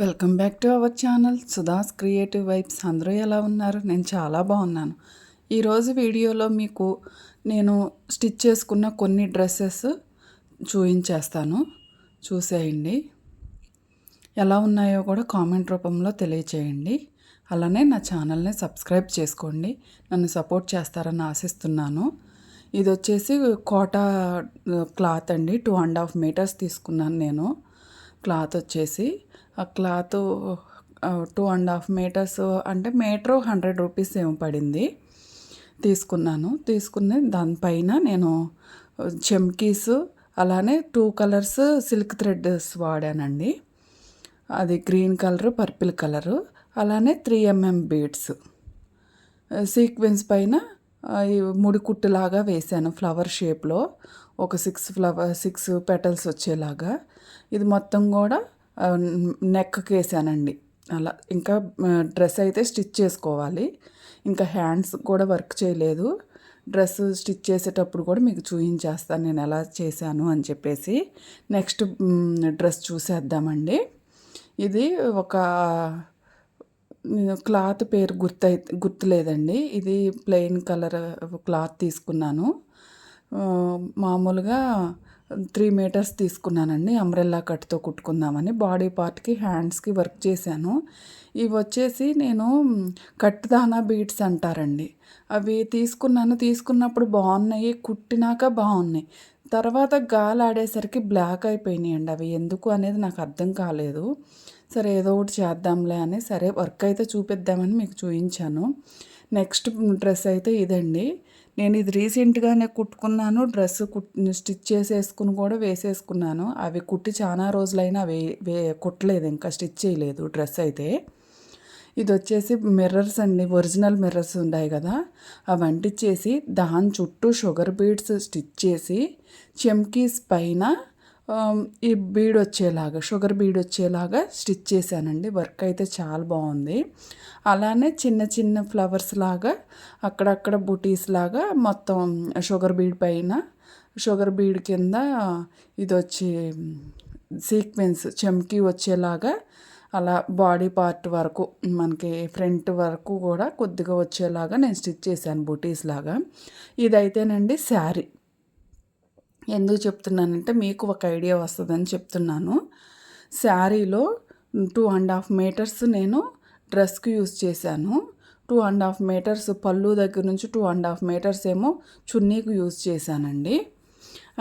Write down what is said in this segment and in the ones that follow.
Welcome back to our channel. Sudha's creative vibes. అందరూ ఎలా ఉన్నారు? నేను చాలా బాగున్నాను. ఈరోజు వీడియోలో మీకు నేను స్టిచ్ చేసుకున్న కొన్ని డ్రెస్సెస్ చూపించేస్తాను చూసేయండి. ఎలా ఉన్నాయో కూడా కామెంట్ రూపంలో తెలియచేయండి. అలానే నా ఛానల్ని సబ్స్క్రైబ్ చేసుకోండి. నన్ను సపోర్ట్ చేస్తారని ఆశిస్తున్నాను. ఇది వచ్చేసి కోటా క్లాత్ అండి. టూ అండ్ హాఫ్ మీటర్స్ తీసుకున్నాను నేను. క్లాత్ వచ్చేసి cloth two and half metres అంటే మీటరు హండ్రెడ్ రూపీస్ ఏమో పడింది. తీసుకున్నాను. తీసుకుని దానిపైన నేను చెమ్కీస్ అలానే టూ కలర్స్ సిల్క్ థ్రెడ్స్ వాడానండి. అది గ్రీన్ కలరు పర్పుల్ కలరు అలానే త్రీ ఎంఎం బీడ్స్. సీక్వెన్స్ పైన ముడి కుట్టులాగా వేశాను ఫ్లవర్ షేప్లో. ఒక సిక్స్ ఫ్లవర్ సిక్స్ పెటల్స్ వచ్చేలాగా. ఇది మొత్తం కూడా నెక్కి వేసానండి. అలా ఇంకా డ్రెస్ అయితే స్టిచ్ చేసుకోవాలి. ఇంకా హ్యాండ్స్ కూడా వర్క్ చేయలేదు. డ్రెస్ స్టిచ్ చేసేటప్పుడు కూడా మీకు చూపించేస్తాను నేను ఎలా చేశాను అని చెప్పేసి. నెక్స్ట్ డ్రెస్ చూసేద్దామండి. ఇది ఒక క్లాత్ పేరు గుర్తు గుర్తులేదండి. ఇది ప్లెయిన్ కలర్ క్లాత్ తీసుకున్నాను. మామూలుగా త్రీ మీటర్స్ తీసుకున్నానండి. అంబ్రెల్లా కట్తో కుట్టుకుందామని బాడీ పార్ట్కి హ్యాండ్స్కి వర్క్ చేశాను. ఇవి వచ్చేసి నేను కట్టుదానా బీడ్స్ అంటారండి. అవి తీసుకున్నాను. తీసుకున్నప్పుడు బాగున్నాయి. కుట్టినాక బాగున్నాయి. తర్వాత గాలి ఆడేసరికి బ్లాక్ అయిపోయినాయండి. అవి ఎందుకు అనేది నాకు అర్థం కాలేదు. సరే ఏదో ఒకటి చేద్దాంలే అని సరే వర్క్ అయితే చూపిద్దామని మీకు చూపించాను నెక్స్ట్ డ్రెస్ అయితే ఇదండి. నేను ఇది రీసెంట్గానే కుట్టుకున్నాను. డ్రెస్ కుట్ స్టిచ్ చేసేసుకుని కూడా వేసేసుకున్నాను. అవి కుట్టి చాలా రోజులైనా వే వే కుట్టలేదు ఇంకా స్టిచ్ చేయలేదు డ్రెస్ అయితే. ఇది వచ్చేసి మిర్రర్స్ అండి ఒరిజినల్ మిర్రర్స్ ఉన్నాయి కదా. అవి అంటించేసి దాని చుట్టూ షుగర్ బీడ్స్ స్టిచ్ చేసి చెమ్కీస్ పైన ఈ బీడ్ వచ్చేలాగా షుగర్ బీడ్ వచ్చేలాగా స్టిచ్ చేశానండి. వర్క్ అయితే చాలా బాగుంది. అలానే చిన్న చిన్న ఫ్లవర్స్ లాగా అక్కడక్కడ బుటీస్ లాగా మొత్తం షుగర్ బీడ్ పైన షుగర్ బీడ్ కింద ఇది వచ్చి సీక్వెన్స్ చెమ్కి వచ్చేలాగా అలా బాడీ పార్ట్ వరకు మనకి ఫ్రంట్ వరకు కూడా కొద్దిగా వచ్చేలాగా నేను స్టిచ్ చేశాను బుటీస్ లాగా. ఇదైతేనండి శారీ. ఎందుకు చెప్తున్నానంటే మీకు ఒక ఐడియా వస్తుందని చెప్తున్నాను. శారీలో టూ అండ్ హాఫ్ మీటర్స్ నేను డ్రెస్కి యూజ్ చేశాను. టూ అండ్ హాఫ్ మీటర్స్ పళ్ళు దగ్గర నుంచి టూ అండ్ హాఫ్ మీటర్స్ ఏమో చున్నీకి యూజ్ చేశానండి.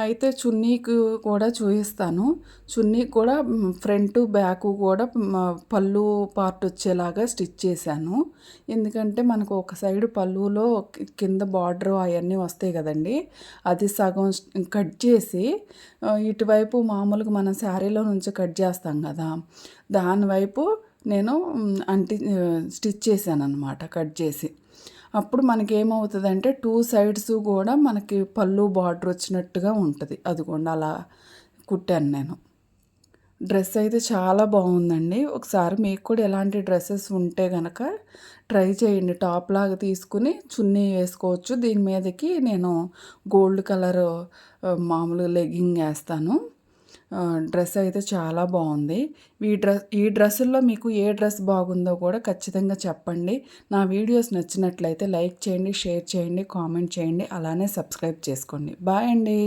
అయితే చున్నీకి కూడా చూపిస్తాను చున్నీకి కూడా ఫ్రంట్ బ్యాక్ కూడా పళ్ళు పార్ట్ వచ్చేలాగా స్టిచ్ చేశాను. ఎందుకంటే మనకు ఒక సైడ్ పళ్ళులో కింద బార్డర్ అవన్నీ వస్తాయి కదండి. అది సగం కట్ చేసి ఇటువైపు మామూలుగా మనం శారీలో నుంచి కట్ చేస్తాం కదా. దానివైపు నేను అంటి స్టిచ్ చేశాను అనమాట కట్ చేసి. అప్పుడు మనకి ఏమవుతుందంటే టూ సైడ్స్ కూడా మనకి పళ్ళు బార్డర్ వచ్చినట్టుగా ఉంటుంది. అదిగోండి అలా కుట్టాను నేను. డ్రెస్ అయితే చాలా బాగుందండి. ఒకసారి మీకు కూడా ఎలాంటి డ్రెస్సెస్ ఉంటే కనుక ట్రై చేయండి. టాప్ లాగా తీసుకుని చున్నీ వేసుకోవచ్చు. దీని మీదకి నేను గోల్డ్ కలర్ మామూలు లెగ్గింగ్ వేస్తాను. డ్రెస్ అయితే చాలా బాగుంది. ఈ డ్రెస్ ఈ డ్రెస్సుల్లో మీకు ఏ డ్రెస్ బాగుందో కూడా ఖచ్చితంగా చెప్పండి. నా వీడియోస్ నచ్చినట్లయితే లైక్ చేయండి షేర్ చేయండి కామెంట్ చేయండి అలానే సబ్స్క్రైబ్ చేసుకోండి. బాయ్ అండి.